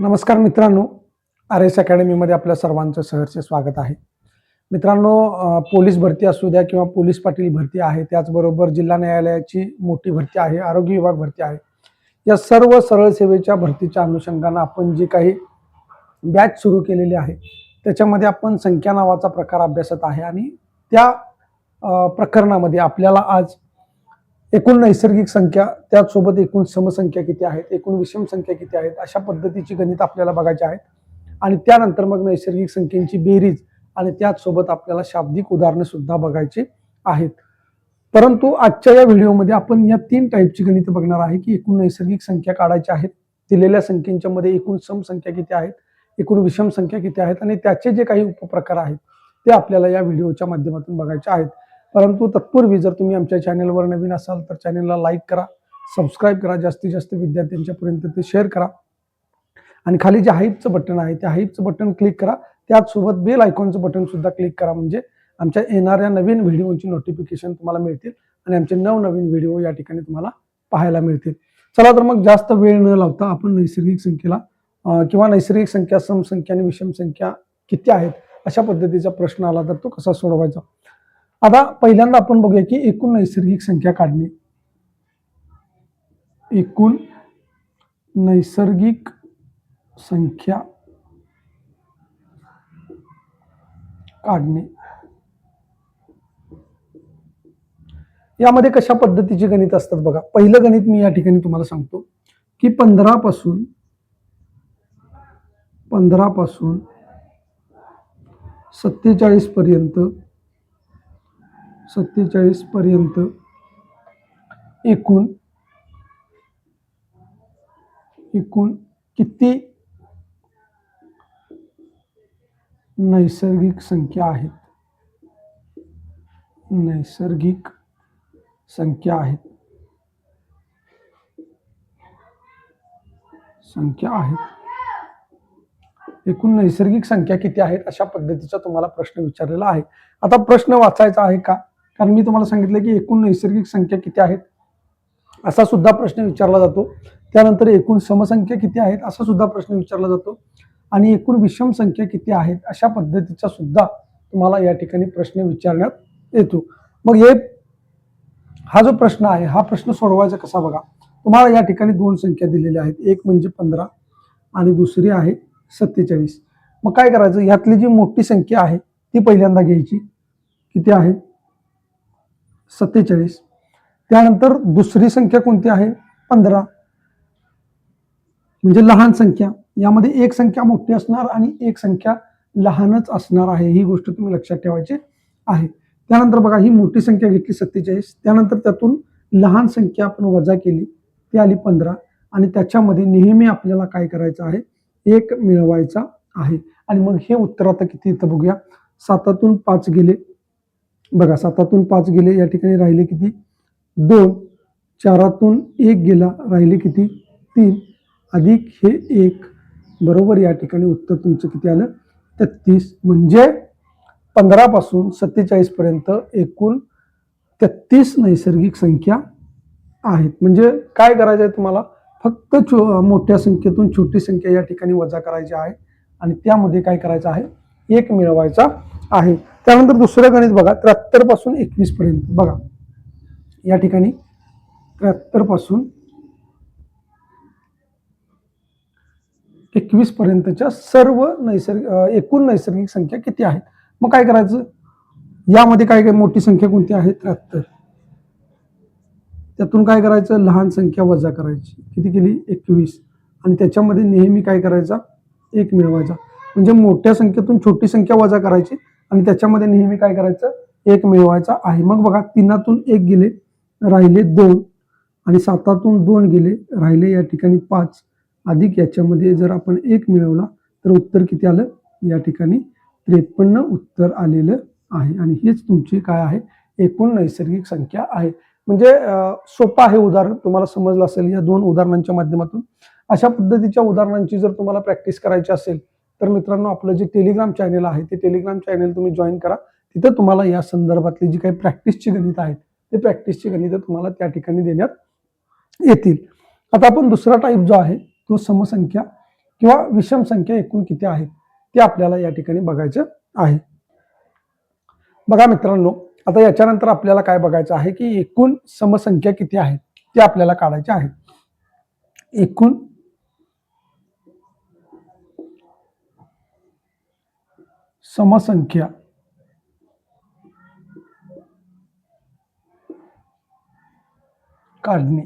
नमस्कार मित्रांनो R S अकॅडमीमध्ये आपल्या सर्वांचं सहर्ष स्वागत आहे. मित्रांनो पोलीस भरती असू द्या किंवा पोलीस पाटील भरती आहे त्याचबरोबर जिल्हा न्यायालयाची मोठी भरती आहे आरोग्य विभाग भरती आहे. या सर्व सरळ सेवेच्या भरतीच्या अनुषंगानं आपण जी काही बॅच सुरू केलेली आहे त्याच्यामध्ये आपण संख्या नावाचा प्रकार अभ्यासत आहे आणि त्या प्रकरणामध्ये आपल्याला आज एकूण नैसर्गिक संख्या त्याचसोबत एकूण समसंख्या किती आहेत एकूण विषम संख्या किती आहेत अशा पद्धतीची गणित आपल्याला बघायची आहेत. आणि त्यानंतर मग नैसर्गिक संख्येची बेरीज आणि त्याचसोबत आपल्याला शाब्दिक उदाहरणं सुद्धा बघायची आहेत. परंतु आजच्या या व्हिडिओमध्ये आपण या तीन टाईपची गणित बघणार आहे की एकूण नैसर्गिक संख्या काढायच्या आहेत दिलेल्या संख्येच्या मध्ये एकूण सम संख्या किती आहेत एकूण विषम संख्या किती आहेत आणि त्याचे जे काही उपप्रकार आहेत ते आपल्याला या व्हिडिओच्या माध्यमातून बघायचे आहेत. परंतु तत्पूर्वी जर तुम्ही आमच्या चॅनलवर नवीन असाल तर चॅनलला लाईक करा सबस्क्राईब करा जास्तीत जास्त विद्यार्थ्यांच्यापर्यंत ते शेअर करा. आणि खाली जे हाईपचं बटन आहे त्या हाईपचं बटन क्लिक करा. त्याचसोबत बेल आयकॉनचं बटन सुद्धा क्लिक करा. म्हणजे आमच्या येणाऱ्या नवीन व्हिडिओची नोटिफिकेशन तुम्हाला मिळतील आणि आमचे नवनवीन व्हिडिओ या ठिकाणी तुम्हाला पाहायला मिळतील. चला तर मग जास्त वेळ न लावता आपण नैसर्गिक संख्येला किंवा नैसर्गिक संख्या समसंख्या आणि विषम संख्या किती आहेत अशा पद्धतीचा प्रश्न आला तर तो कसा सोडवायचा? आता पहिल्यांदा आपण बघूया की एकूण नैसर्गिक संख्या काढणे. एकूण नैसर्गिक संख्या काढणे. यामध्ये कशा पद्धतीचे गणित असतात बघा. पहिलं गणित मी या ठिकाणी तुम्हाला सांगतो की पंधरा पासून पंधरा पासून सत्तेचाळीस पर्यंत सत्तेचाळीस पर्यंत एकूण एकूण किती नैसर्गिक संख्या आहेत? नैसर्गिक संख्या आहेत. संख्या आहेत. एकूण नैसर्गिक संख्या किती आहेत अशा पद्धतीचा तुम्हाला प्रश्न विचारलेला आहे. आता प्रश्न वाचायचा आहे का? कारण मी तुम्हाला सांगितलं की एकूण नैसर्गिक संख्या किती आहेत? असा सुद्धा प्रश्न विचारला जातो. त्यानंतर एकूण समसंख्या किती आहेत? असा सुद्धा प्रश्न विचारला जातो. आणि एकूण विषम संख्या किती आहेत? अशा पद्धतीचा सुद्धा तुम्हाला या ठिकाणी प्रश्न विचारण्यात येतो. मग हे हा जो प्रश्न आहे हा प्रश्न सोडवायचा कसा बघा? तुम्हाला या ठिकाणी दोन संख्या दिलेल्या आहेत. एक म्हणजे पंधरा आणि दुसरी आहे सत्तेचाळीस. मग काय करायचं? यातली जी मोठी संख्या आहे ती पहिल्यांदा घ्यायची. किती आहे? सत्तेचाळीस. त्यानंतर दुसरी संख्या कोणती आहे? पंधरा. म्हणजे लहान संख्या. यामध्ये एक संख्या मोठी असणार आणि एक संख्या लहानच असणार आहे. ही गोष्ट तुम्ही लक्षात ठेवायची आहे. त्यानंतर बघा ही मोठी संख्या घेतली सत्तेचाळीस. त्यानंतर त्यातून लहान संख्या आपण वजा केली. ती आली पंधरा. आणि त्याच्यामध्ये नेहमी आपल्याला काय करायचं आहे? एक मिळवायचा आहे. आणि मग हे उत्तर आता किती इथं बघूया. सातातून पाच गेले. बघा सातातून पाच गेले या ठिकाणी राहिले किती? दोन. चारातून एक गेला राहिले किती? तीन. अधिक हे एक. बरोबर या ठिकाणी उत्तर तुमचं किती आलं? तेहतीस. म्हणजे पंधरापासून सत्तेचाळीसपर्यंत एकूण तेहतीस नैसर्गिक संख्या आहेत. म्हणजे काय करायचं आहे तुम्हाला? फक्त छो मोठ्या संख्येतून छोटी संख्या या ठिकाणी वजा करायची आहे. आणि त्यामध्ये काय करायचं आहे? एक मिळवायचा आहे. त्यानंतर दुसरं गणित बघा त्र्याहत्तरपासून एकवीस पर्यंत. बघा या ठिकाणी त्र्याहत्तरपासून एकवीस पर्यंतच्या सर्व नैसर्गिक एकूण नैसर्गिक संख्या किती आहेत? मग काय करायचं? यामध्ये काय काय मोठी संख्या कोणती आहे? त्र्याहत्तर. त्यातून काय करायचं? लहान संख्या वजा करायची. किती केली? एकवीस. आणि त्याच्यामध्ये नेहमी काय करायचा? एक मिळवायचा. म्हणजे मोठ्या संख्येतून छोटी संख्या वजा करायची. आणि त्याच्यामध्ये नेहमी काय करायचं? एक मिळवायचा आहे. मग बघा तीनातून एक गेले राहिले दोन. आणि सातातून दोन गेले राहिले या ठिकाणी पाच. अधिक याच्यामध्ये जर आपण एक मिळवला तर उत्तर किती आलं? या ठिकाणी त्रेपन्न उत्तर आलेलं आहे. आणि हेच तुमची काय आहे? एकूण नैसर्गिक संख्या आहे. म्हणजे सोपं आहे उदाहरण. तुम्हाला समजलं असेल या दोन उदाहरणांच्या माध्यमातून. अशा पद्धतीच्या उदाहरणांची जर तुम्हाला प्रॅक्टिस करायची असेल तर मित्रांनो आपलं जे टेलिग्राम चॅनल आहे ते टेलिग्राम चॅनल तुम्ही जॉईन करा. तिथं तुम्हाला या संदर्भातली जी काही प्रॅक्टिसची गणित आहेत ते प्रॅक्टिसची गणितं तुम्हाला त्या ठिकाणी देण्यात येतील. आता आपण दुसरा टाईप जो आहे तो समसंख्या किंवा विषम संख्या एकूण किती आहेत ते आपल्याला या ठिकाणी बघायचं आहे. बघा मित्रांनो आता याच्यानंतर आपल्याला काय बघायचं आहे की एकूण समसंख्या किती आहेत ते आपल्याला काढायचे आहेत एकूण समसंख्या. काढणे.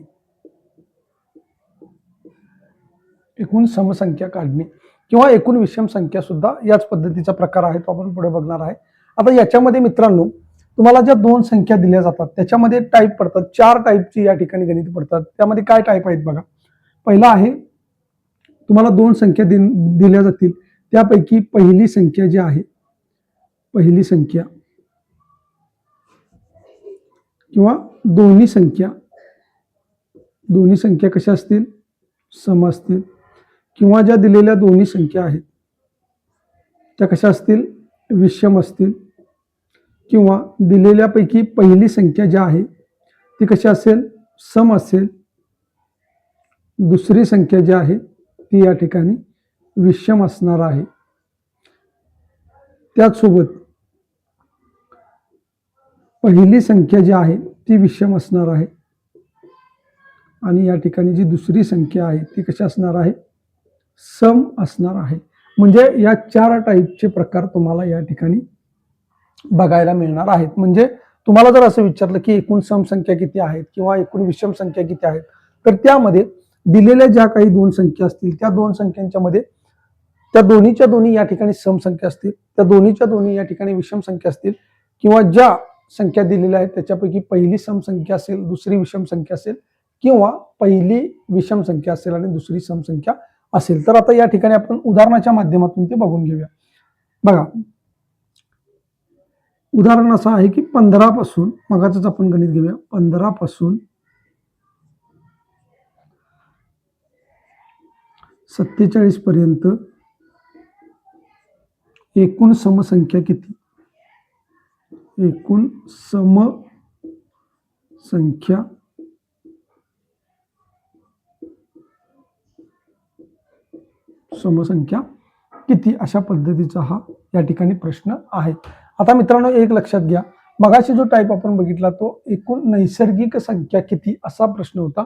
एकूण समसंख्या काढणे. किंवा एकूण विषम संख्या सुद्धा याच पद्धतीचा प्रकार आहे तो आपण पुढे बघणार आहे. आता याच्यामध्ये मित्रांनो तुम्हाला ज्या दोन संख्या दिल्या जातात त्याच्यामध्ये टाईप पडतात. चार टाईपची या ठिकाणी गणित पडतात. त्यामध्ये काय टाईप आहेत बघा. पहिला आहे तुम्हाला दोन संख्या दिल्या जातील. त्यापैकी पहिली संख्या जी आहे पहिली संख्या किंवा दोन्ही संख्या. दोन्ही संख्या कशा असतील? सम असतील. किंवा ज्या दिलेल्या दोन्ही संख्या आहेत त्या कशा असतील? विषम असतील. किंवा दिलेल्यापैकी पहिली संख्या ज्या आहे ती कशी असेल? सम असेल. दुसरी संख्या जी आहे ती या ठिकाणी विषम असणार आहे. त्याचसोबत पहिली संख्या जी आहे ती विषम असणार आहे. आणि या ठिकाणी जी दुसरी संख्या आहे ती कशी असणार आहे? सम असणार आहे. म्हणजे या चार टाईपचे प्रकार तुम्हाला या ठिकाणी बघायला मिळणार आहेत. म्हणजे तुम्हाला जर असं विचारलं की एकूण सम संख्या किती आहेत किंवा एकूण विषम संख्या किती आहेत तर त्यामध्ये दिलेल्या ज्या काही दोन संख्या असतील त्या दोन संख्यांच्या मध्ये त्या दोन्हीच्या दोन्ही या ठिकाणी सम संख्या असतील त्या दोन्हीच्या दोन्ही या ठिकाणी विषम संख्या असतील किंवा ज्या संख्या दिलेल्या आहेत त्याच्यापैकी पहिली सम संख्या असेल दुसरी विषम संख्या असेल किंवा पहिली विषम संख्या असेल आणि दुसरी सम संख्या असेल. तर आता या ठिकाणी आपण उदाहरणाच्या माध्यमातून ते बघून घेऊया. बघा. उदाहरण असं आहे की पंधरा पासून मगाच आपण गणित घेऊया. पंधरा पासून सत्तेचाळीस पर्यंत एकूण समसंख्या किती? एकूण सम संख्या समसंख्या किती अशा पद्धतीचा हा या ठिकाणी प्रश्न आहे. आता मित्रांनो एक लक्षात घ्या. मगाशी जो टाईप आपण बघितला तो एकूण नैसर्गिक संख्या किती असा प्रश्न होता.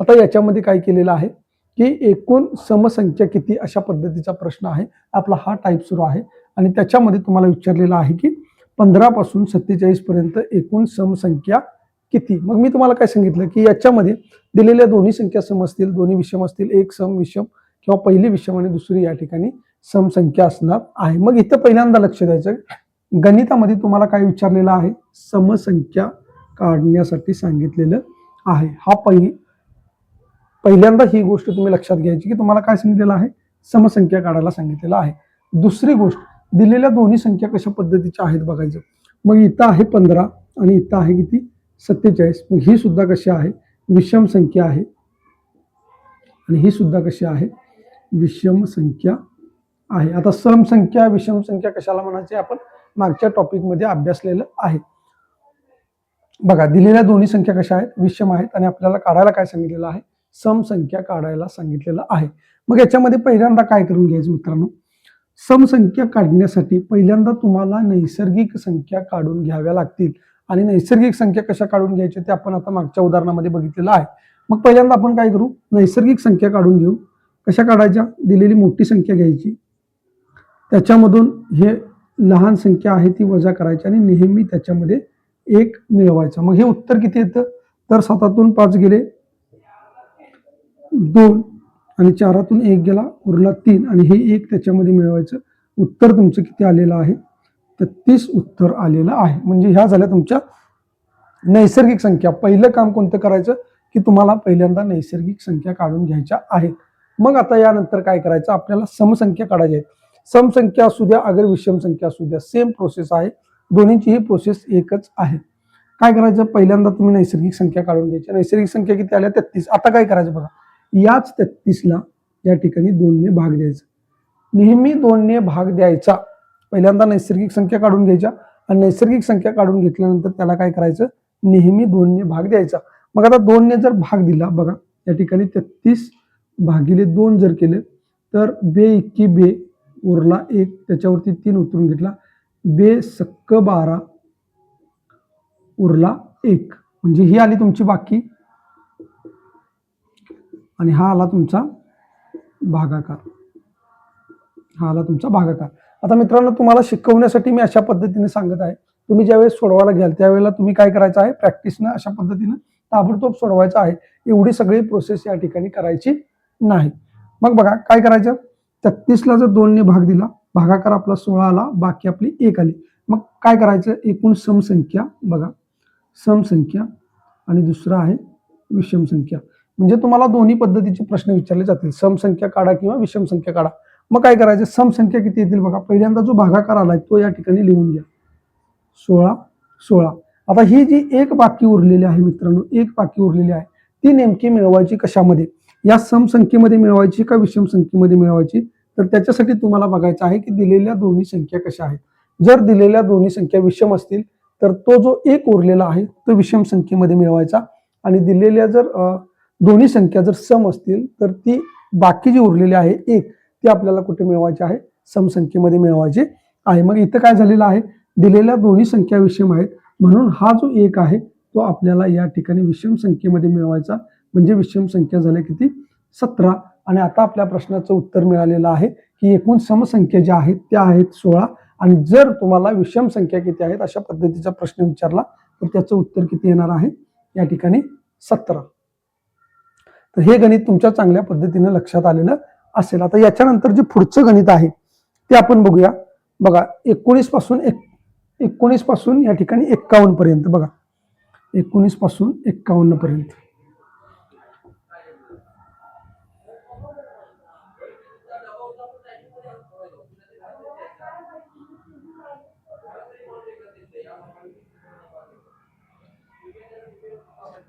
आता याच्यामध्ये काय केलेलं आहे की एकूण समसंख्या किती अशा पद्धतीचा प्रश्न आहे. आपला हा टाईप सुरू आहे. आणि त्याच्यामध्ये तुम्हाला विचारलेला आहे की पंधरा पासून सत्तेचाळीस पर्यंत एकूण समसंख्या किती? मग मी तुम्हाला काय सांगितलं की याच्यामध्ये दिलेल्या दोन्ही संख्या सम असतील दोन्ही विषम असतील एक सम विषम किंवा पहिली विषम आणि दुसरी या ठिकाणी समसंख्या असणार आहे. मग इथं पहिल्यांदा लक्ष द्यायचं गणितामध्ये तुम्हाला काय विचारलेलं आहे? समसंख्या काढण्यासाठी सांगितलेलं आहे. हा पहिली पहिल्यांदा ही गोष्ट तुम्ही लक्षात घ्यायची की तुम्हाला काय सांगितलेलं आहे? समसंख्या काढायला सांगितलेलं आहे. दुसरी गोष्ट दिलेल्या दोन्ही संख्या कशा पद्धतीच्या आहेत बघायचं? मग इथं आहे पंधरा आणि इथं आहे किती? सत्तेचाळीस. मग ही सुद्धा कशी आहे? विषम संख्या आहे. आणि ही सुद्धा कशी आहे? विषम संख्या आहे. आता सम संख्या विषम संख्या कशाला म्हणायचे? आपण मागच्या टॉपिकमध्ये अभ्यासलेलं आहे. बघा दिलेल्या दोन्ही संख्या कशा आहेत? विषम आहेत. आणि आपल्याला काढायला काय सांगितलेलं आहे? सम संख्या काढायला सांगितलेलं आहे. मग याच्यामध्ये पहिल्यांदा काय करून घ्यायचं मित्रांनो? समसंख्या काढण्यासाठी पहिल्यांदा तुम्हाला नैसर्गिक संख्या काढून घ्याव्या लागतील. आणि नैसर्गिक संख्या कशा काढून घ्यायच्या ते आपण आता मागच्या उदाहरणामध्ये बघितलेलं आहे. मग पहिल्यांदा आपण काय करू? नैसर्गिक संख्या काढून घेऊ. कशा काढायच्या? दिलेली मोठी संख्या घ्यायची. त्याच्यामधून हे लहान संख्या आहे ती वजा करायची आणि नेहमी त्याच्यामध्ये एक मिळवायचं. मग हे उत्तर किती येतं? तर सातातून पाच गेले. दोन. आणि चारातून एक गेला उरला तीन. आणि हे एक त्याच्यामध्ये मिळवायचं उत्तर तुमचं किती आलेलं आहे? तेहतीस उत्तर आलेलं आहे. म्हणजे ह्या झाल्या तुमच्या नैसर्गिक संख्या. पहिलं काम कोणतं करायचं? की तुम्हाला पहिल्यांदा नैसर्गिक संख्या काढून घ्यायच्या आहेत. मग आता यानंतर काय करायचं? आपल्याला समसंख्या काढायच्या आहेत समसंख्या असू द्या अगर विषम संख्या असू द्या सेम प्रोसेस आहे. दोन्हीची ही प्रोसेस एकच आहे. काय करायचं? पहिल्यांदा तुम्ही नैसर्गिक संख्या काढून घ्यायची. नैसर्गिक संख्या किती आल्या? तेहतीस. आता काय करायचं बघा? याच तेहतीसला या ठिकाणी दोनने भाग द्यायचा. नेहमी दोनने भाग द्यायचा. पहिल्यांदा नैसर्गिक संख्या काढून घ्यायच्या आणि नैसर्गिक संख्या काढून घेतल्यानंतर त्याला काय करायचं? नेहमी दोनने भाग द्यायचा. मग आता दोनने जर भाग दिला बघा या ठिकाणी तेहतीस भागिले दोन जर केले तर बे इक्की बे उरला एक त्याच्यावरती तीन उतरून घेतला. बे सक्क बारा उरला एक. म्हणजे ही आली तुमची बाकी. आणि हा आला तुमचा भागाकार. हा आला तुमचा भागाकार. आता मित्रांनो तुम्हाला शिकवण्यासाठी मी अशा पद्धतीने सांगत आहे. तुम्ही ज्यावेळेस सोडवायला घ्याल त्यावेळेला तुम्ही काय करायचं आहे? प्रॅक्टिसनं अशा पद्धतीनं ताबडतोब सोडवायचं आहे. एवढी सगळी प्रोसेस या ठिकाणी करायची नाही. मग बघा काय करायचं? तेहतीसला जर दोनने भाग दिला भागाकार आपला सोळा आला बाकी आपली एक आली. मग काय करायचं? एकूण समसंख्या बघा. समसंख्या आणि दुसरा आहे विषम संख्या म्हणजे तुम्हाला दोन्ही पद्धतीचे प्रश्न विचारले जातील. समसंख्या काढा किंवा विषम संख्या काढा. मग काय करायचं? समसंख्या किती येतील बघा. पहिल्यांदा जो भागाकार आलाय तो या ठिकाणी लिहून घ्या. सोळा सोळा. आता ही जी एक बाकी उरलेली आहे मित्रांनो एक बाकी उरलेली आहे ती नेमकी मिळवायची कशामध्ये? या समसंख्येमध्ये मिळवायची का विषम संख्येमध्ये मिळवायची? तर त्याच्यासाठी तुम्हाला बघायचं आहे की दिलेल्या दोन्ही संख्या कशा आहेत. जर दिलेल्या दोन्ही संख्या विषम असतील तर तो जो एक उरलेला आहे तो विषम संख्येमध्ये मिळवायचा. आणि दिलेल्या जर दोन्ही संख्या जर सम असतील तर ती बाकी जी उरलेली आहे एक ती आपल्याला कुठे मिळवायची आहे? समसंख्येमध्ये मिळवायची आहे. मग इथं काय झालेलं आहे? दिलेल्या दोन्ही संख्या विषम आहेत. म्हणून हा जो एक आहे तो आपल्याला या ठिकाणी विषम संख्येमध्ये मिळवायचा. म्हणजे विषम संख्या झाल्या किती? सतरा. आणि आता आपल्या प्रश्नाचं उत्तर मिळालेलं आहे की एकूण समसंख्या ज्या आहेत त्या आहेत सोळा. आणि जर तुम्हाला विषम संख्या किती आहेत अशा पद्धतीचा प्रश्न विचारला तर त्याचं उत्तर किती येणार आहे? या ठिकाणी सतरा. तर हे गणित तुमच्या चांगल्या पद्धतीने लक्षात आलेलं असेल. आता याच्यानंतर जे पुढचं गणित आहे ते आपण बघूया. बघा एकोणीसपासून एक एकोणीसपासून या ठिकाणी एक्कावन्न पर्यंत बघा. एकोणीसपासून एक्कावन्न पर्यंत.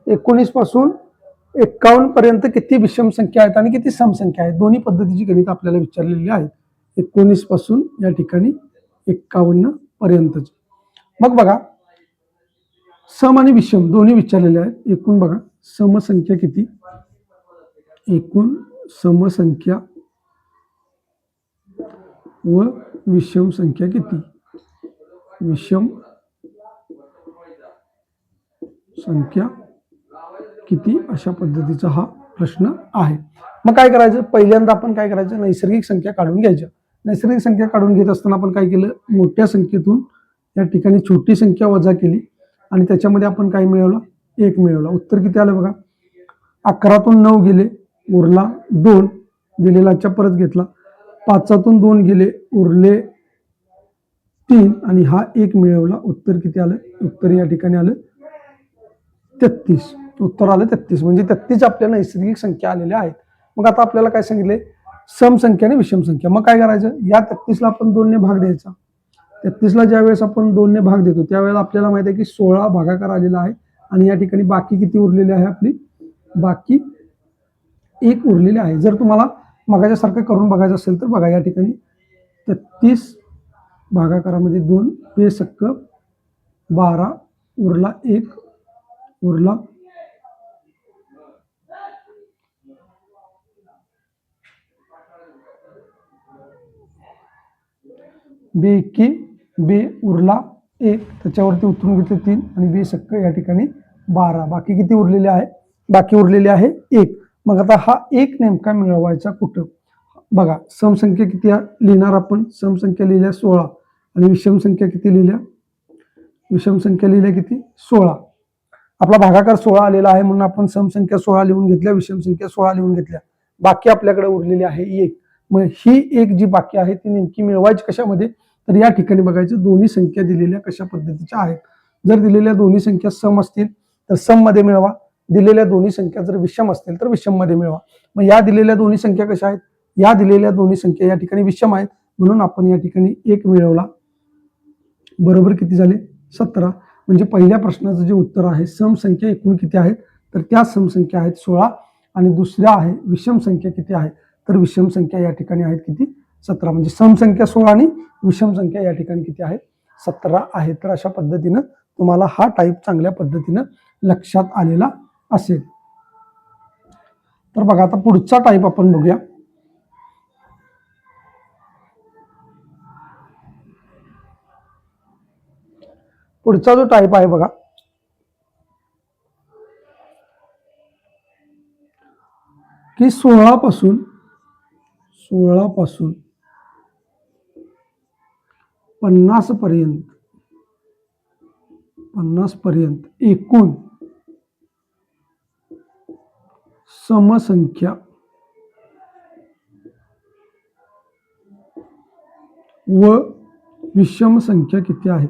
एकोणीसपासून एक्कावन्न पर्यंत किती विषम संख्या आहेत आणि किती समसंख्या आहेत? दोन्ही पद्धतीची गणित आपल्याला विचारलेली आहेत. एकोणीसपासून या ठिकाणी एक्कावन्न पर्यंतची. मग बघा सम आणि विषम दोन्ही विचारलेले आहेत. एकूण बघा समसंख्या किती? एकूण समसंख्या व विषम संख्या किती? विषम संख्या किती अशा पद्धतीचा हा प्रश्न आहे. मग काय करायचं? पहिल्यांदा आपण काय करायचं? नैसर्गिक संख्या काढून घ्यायच्या. नैसर्गिक संख्या काढून घेत असताना आपण काय केलं? मोठ्या संख्येतून या ठिकाणी छोटी संख्या वजा केली आणि त्याच्यामध्ये आपण काय मिळवलं? एक मिळवला. उत्तर किती आलं बघा? अकरातून नऊ गेले उरला दोन. दिलेलाच्या परत घेतला. पाचातून दोन गेले उरले तीन. आणि हा एक मिळवला. उत्तर किती आलं? उत्तर या ठिकाणी आलं तेहतीस. उत्तर आलं तेहतीस. म्हणजे तेहतीस आपल्या नैसर्गिक संख्या आलेल्या आहेत. मग आता आपल्याला काय सांगितले? समसंख्या आणि विषम संख्या. मग काय करायचं? या तेहतीसला आपण दोनने भाग द्यायचा. तेहतीसला ज्या वेळेस आपण दोनने भाग देतो त्यावेळेला आपल्याला माहिती आहे की सोळा भागाकार आलेला आहे. आणि या ठिकाणी बाकी किती उरलेली आहे आपली? बाकी एक उरलेली आहे. जर तुम्हाला मगाच्यासारखं करून बघायचं असेल तर बघा या ठिकाणी. तेहतीस भागाकारामध्ये दोन बेसक्क बारा उरला एक उरला बी इक्की बे उरला एक त्याच्यावरती उतरून घेतले तीन आणि बे सक्क या ठिकाणी बारा. बाकी किती उरलेले आहे? बाकी उरलेले आहे एक. मग आता हा एक नेमका मिळवायचा कुठं? बघा समसंख्या किती लिहिणार आपण. समसंख्या लिहिल्या सोळा. आणि विषम संख्या किती लिहिल्या? विषम संख्या लिहिल्या किती? सोळा. आपला भागाकार सोळा आलेला आहे म्हणून आपण समसंख्या सोळा लिहून घेतल्या विषम संख्या सोळा लिहून घेतल्या. बाकी आपल्याकडे उरलेली आहे एक. मग ही एक जी बाकी आहे ती नेमकी मिळवायची कशामध्ये? तर या ठिकाणी बघायचं दोन्ही संख्या दिलेल्या कशा पद्धतीच्या आहेत? जर दिलेल्या दोन्ही संख्या सम असतील तर सममध्ये मिळवा. दिलेल्या दोन्ही संख्या जर विषम असतील तर विषममध्ये मिळवा. मग या दिलेल्या दोन्ही संख्या कशा आहेत? या दिलेल्या दोन्ही संख्या या ठिकाणी विषम आहेत. म्हणून आपण या ठिकाणी एक मिळवला. बरोबर किती झाले? सतरा. म्हणजे पहिल्या प्रश्नाचं जे उत्तर आहे समसंख्या एकूण किती आहेत तर त्या समसंख्या आहेत सोळा. आणि दुसऱ्या आहे विषम संख्या किती आहेत तर विषम संख्या या ठिकाणी आहेत किती? सतरा. म्हणजे समसंख्या सोळा आणि विषम संख्या या ठिकाणी किती आहेत? सतरा आहे. तर अशा पद्धतीनं तुम्हाला हा टाईप चांगल्या पद्धतीनं लक्षात आलेला असेल. तर बघा आता पुढचा टाईप आपण बघूया. पुढचा जो टाईप आहे बघा. की सोळापासून सोळापासून पन्नासपर्यंत पन्नासपर्यंत एकूण समसंख्या व विषम संख्या किती आहेत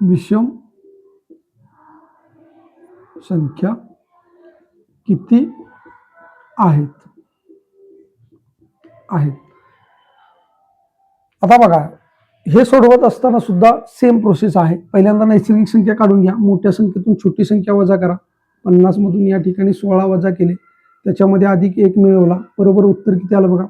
विषम संख्या किती? आहेत. आहेत. आता बघा हे सोडवत असताना सुद्धा सेम प्रोसेस आहे. पहिल्यांदा नैसर्गिक संख्या काढून घ्या. मोठ्या संख्येतून छोटी संख्या वजा करा. पन्नास मधून या ठिकाणी सोळा वजा केले. त्याच्यामध्ये अधिक एक मिळवला. बरोबर उत्तर किती आलं बघा?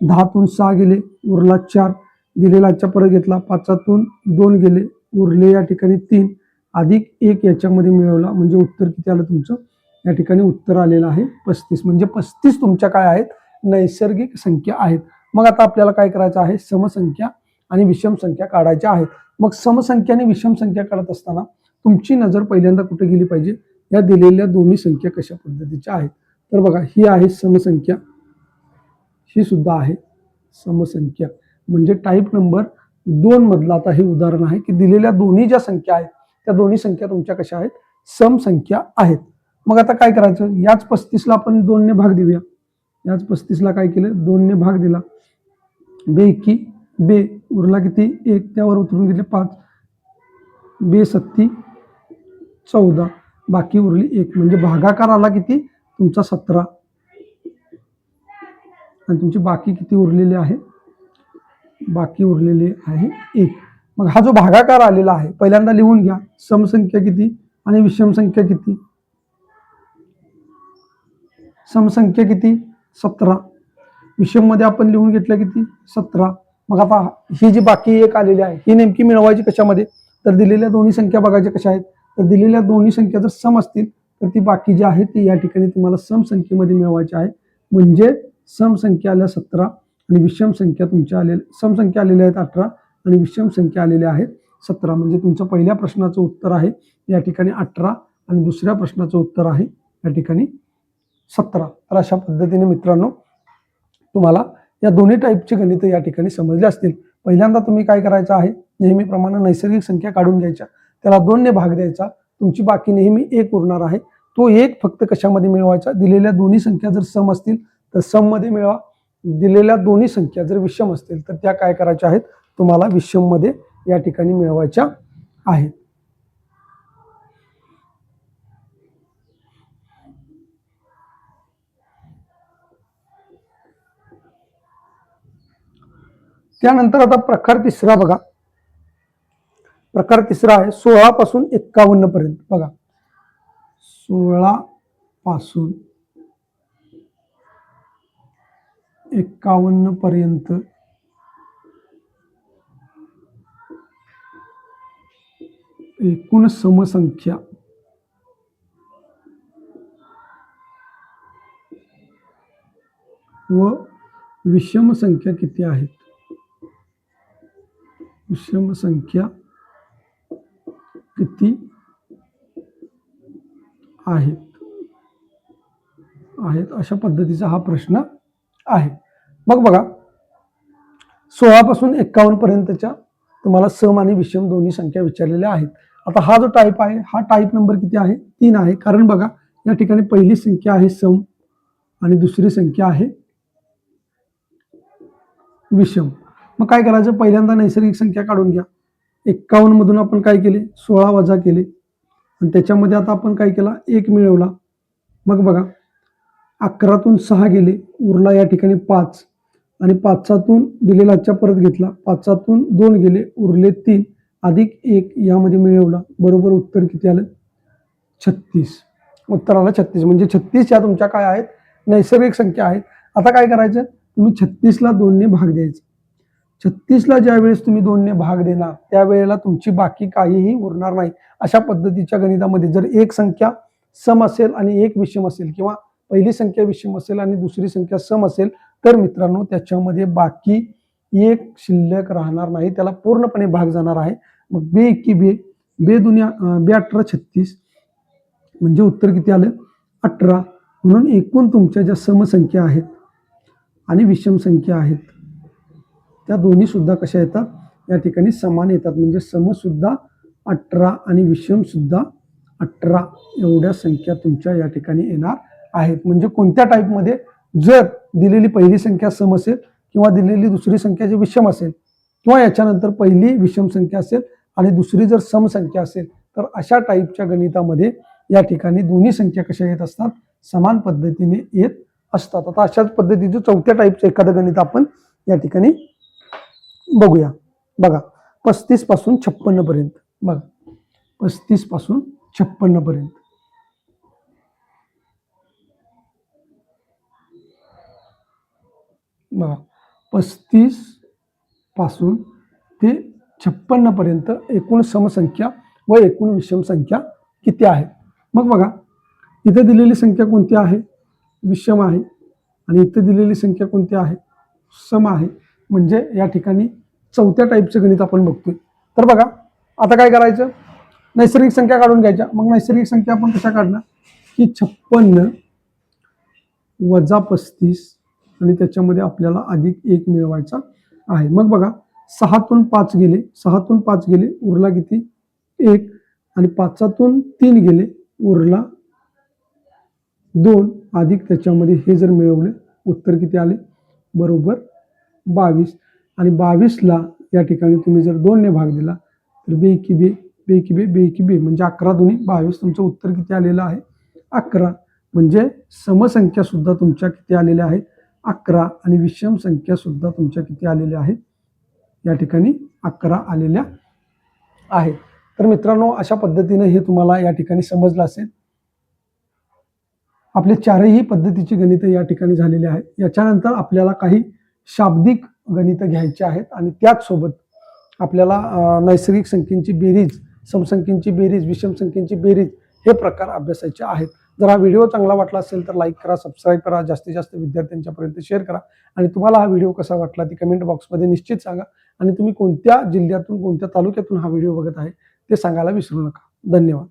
दहातून सहा गेले उरला चार. दिलेला आजच्या परत घेतला. पाचातून दोन गेले उरले या ठिकाणी तीन. अधिक एक याच्यामध्ये मिळवला. म्हणजे उत्तर किती आलं तुमचं? या ठिकाणी उत्तर आलेलं आहे. पस्तीस. म्हणजे पस्तीस तुमच्या काय आहेत? नैसर्गिक संख्या आहेत. मग आता आपल्याला काय करायचं आहे? समसंख्या आणि विषम संख्या काढायच्या आहेत. मग समसंख्या आणि विषम संख्या काढत असताना तुमची नजर पहिल्यांदा कुठे गेली पाहिजे? या दिलेल्या दोन्ही संख्या कशा पद्धतीच्या आहेत? तर बघा ही आहे समसंख्या. ही सुद्धा आहे समसंख्या. म्हणजे टाईप नंबर दोन मधलं आता हे उदाहरण आहे की दिलेल्या दोन्ही ज्या संख्या आहेत त्या दोन्ही संख्या तुमच्या कशा आहेत? समसंख्या आहेत. मग आता काय करायचं? याच पस्तीसला आपण दोनने भाग देऊया. याच पस्तीसला काय केलं? दोनने भाग दिला. बे इक्की बे उरला किती? एक. त्यावर उतरून गेले पाच. बे सत्ती चौदा. बाकी उरली एक. म्हणजे भागाकार आला किती? तुमचा सतरा. आणि तुमची बाकी किती उरलेली आहे? बाकी उरलेले आहे एक. मग हा जो भागाकार आलेला आहे पहिल्यांदा लिहून घ्या. समसंख्या किती आणि विषम संख्या किती? समसंख्या किती? सतरा. विषममध्ये आपण लिहून घेतलं किती? सतरा. मग आता ही जी बाकी एक आलेली आहे ही नेमकी मिळवायची कशामध्ये? तर दिलेल्या दोन्ही संख्या बघायच्या कशा आहेत? तर दिलेल्या दोन्ही संख्या जर सम असतील तर ती बाकी जी आहे ती या ठिकाणी तुम्हाला सम संख्येमध्ये मिळवायची आहे. म्हणजे सम संख्या आल्या सतरा आणि विषम संख्या तुमच्या आले सम संख्या आलेल्या आहेत अठरा आणि विषम संख्या आलेल्या आहेत सतरा. म्हणजे तुमचं पहिल्या प्रश्नाचं उत्तर आहे या ठिकाणी अठरा आणि दुसऱ्या प्रश्नाचं उत्तर आहे या ठिकाणी सतरा. तर अशा पद्धतीने मित्रांनो तुम्हाला या दोन्ही टाईपची गणित या ठिकाणी समजले असतील. पहिल्यांदा तुम्ही काय करायचं आहे नेहमीप्रमाणे नैसर्गिक संख्या काढून घ्यायच्या. त्याला दोनने भाग द्यायचा. तुमची बाकी नेहमी एक उरणार आहे. तो एक फक्त कशामध्ये मिळवायचा? दिलेल्या दोन्ही संख्या जर सम असतील तर सममध्ये मिळवा. दिलेल्या दोन्ही संख्या जर विषम असतील तर त्या काय करायच्या आहेत? तुम्हाला विषममध्ये या ठिकाणी मिळवायच्या आहेत. त्यानंतर आता प्रकार तिसरा बघा. प्रकार तिसरा आहे सोळा पासून एक्कावन्न पर्यंत बघा. सोळा पासून एक्कावन्न पर्यंत एकूण समसंख्या. व विषम संख्या किती आहेत विषम संख्या किती आहेत? आहेत अशा पद्धतीचा हा प्रश्न आहे. मग बघा सोळापासून एक्कावन्न पर्यंतच्या तुम्हाला सम आणि विषम दोन्ही संख्या विचारलेल्या आहेत. आता हा जो टाईप आहे हा टाईप नंबर किती आहे? तीन आहे. कारण बघा या ठिकाणी पहिली संख्या आहे सम आणि दुसरी संख्या आहे विषम. मग काय करायचं? पहिल्यांदा नैसर्गिक संख्या काढून घ्या. एक्कावन्नमधून आपण काय केले? सोळा वजा केले. आणि त्याच्यामध्ये आता आपण काय केला? एक मिळवला. मग बघा अकरातून सहा गेले उरला या ठिकाणी पाच. आणि पाचातून दिलेला आजच्या परत घेतला. पाचातून दोन गेले उरले तीन. अधिक एक यामध्ये मिळवला. बरोबर उत्तर किती आलं? छत्तीस. उत्तर आलं छत्तीस. म्हणजे छत्तीस या तुमच्या काय आहेत? नैसर्गिक संख्या आहेत. आता काय करायचं? तुम्ही छत्तीसला दोनने भाग द्यायचा. छत्तीसला ज्यावेळेस तुम्ही दोनने भाग देणार त्यावेळेला तुमची बाकी काहीही उरणार नाही. अशा पद्धतीच्या गणितामध्ये जर एक संख्या सम असेल आणि एक विषम असेल किंवा पहिली संख्या विषम असेल आणि दुसरी संख्या सम असेल तर मित्रांनो त्याच्यामध्ये बाकी एक शिल्लक राहणार नाही. त्याला पूर्णपणे भाग जाणार आहे. मग बे एकी बे बे दुनिया बे अठरा छत्तीस म्हणजे उत्तर किती आलं? अठरा. म्हणून एकूण तुमच्या ज्या समसंख्या आहेत आणि विषम संख्या आहेत त्या दोन्ही सुद्धा कशा येतात? या ठिकाणी समान येतात. म्हणजे समसुद्धा अठरा आणि विषमसुद्धा अठरा एवढ्या संख्या तुमच्या या ठिकाणी येणार आहेत. म्हणजे कोणत्या टाईपमध्ये जर दिलेली पहिली संख्या सम असेल किंवा दिलेली दुसरी संख्या जी विषम असेल किंवा याच्यानंतर पहिली विषम संख्या असेल आणि दुसरी जर सम संख्या असेल तर अशा टाईपच्या गणितामध्ये या ठिकाणी दोन्ही संख्या कशा येत असतात? समान पद्धतीने येत असतात. आता अशाच पद्धतीचं चौथ्या टाईपचं एखादं गणित आपण या ठिकाणी बघूया. बघा पस्तीसपासून छप्पन्न पर्यंत. बघा पस्तीसपासून छप्पन्न पर्यंत. बघा पस्तीसपासून ते छप्पन्न पर्यंत एकूण समसंख्या व एकूण विषम संख्या किती आहेत मग बघा इथे दिलेली संख्या कोणती आहे? विषम आहे. आणि इथे दिलेली संख्या कोणती आहे? सम आहे. म्हणजे या ठिकाणी चौथ्या टाईपचं गणित आपण बघतोय. तर बघा आता काय करायचं? नैसर्गिक संख्या काढून घ्यायच्या. मग नैसर्गिक संख्या आपण कशा काढणार? की छप्पन्न वजा पस्तीस आणि त्याच्यामध्ये आपल्याला अधिक एक मिळवायचा आहे. मग बघा सहातून पाच गेले. सहातून पाच गेले उरला किती? एक. आणि पाचातून तीन गेले उरला दोन. अधिक त्याच्यामध्ये हे जर मिळवले उत्तर किती आले? बरोबर बावीस आणि बावीसला या ठिकाणी तुम्ही जर दोनने भाग दिला तर बे की बे बे की बे बे की बे म्हणजे अकरा दोन्ही बावीस तुमचं उत्तर किती आलेलं आहे? अकरा. म्हणजे समसंख्या सुद्धा तुमच्या किती आलेल्या आहेत? अकरा आणि विषम संख्या सुद्धा तुमच्या किती आलेल्या आहेत? या ठिकाणी अकरा आलेल्या आहेत. तर मित्रांनो अशा पद्धतीने हे तुम्हाला या ठिकाणी समजलं असेल. आपले चारही पद्धतीची गणितं या ठिकाणी झालेली आहेत. याच्यानंतर आपल्याला काही शाब्दिक गणितं घ्यायची आहेत आणि त्याचसोबत आपल्याला नैसर्गिक संख्येची बेरीज समसंख्येची बेरीज विषम संख्येची बेरीज हे प्रकार अभ्यासायचे आहेत. जर हा व्हिडिओ चांगला वाटला असेल तर लाईक करा सबस्क्राईब करा जास्तीत जास्त विद्यार्थ्यांच्यापर्यंत शेअर करा आणि तुम्हाला हा व्हिडिओ कसा वाटला ती कमेंट बॉक्समध्ये निश्चित सांगा आणि तुम्ही कोणत्या जिल्ह्यातून कोणत्या तालुक्यातून हा व्हिडिओ बघत आहे ते सांगायला विसरू नका. धन्यवाद.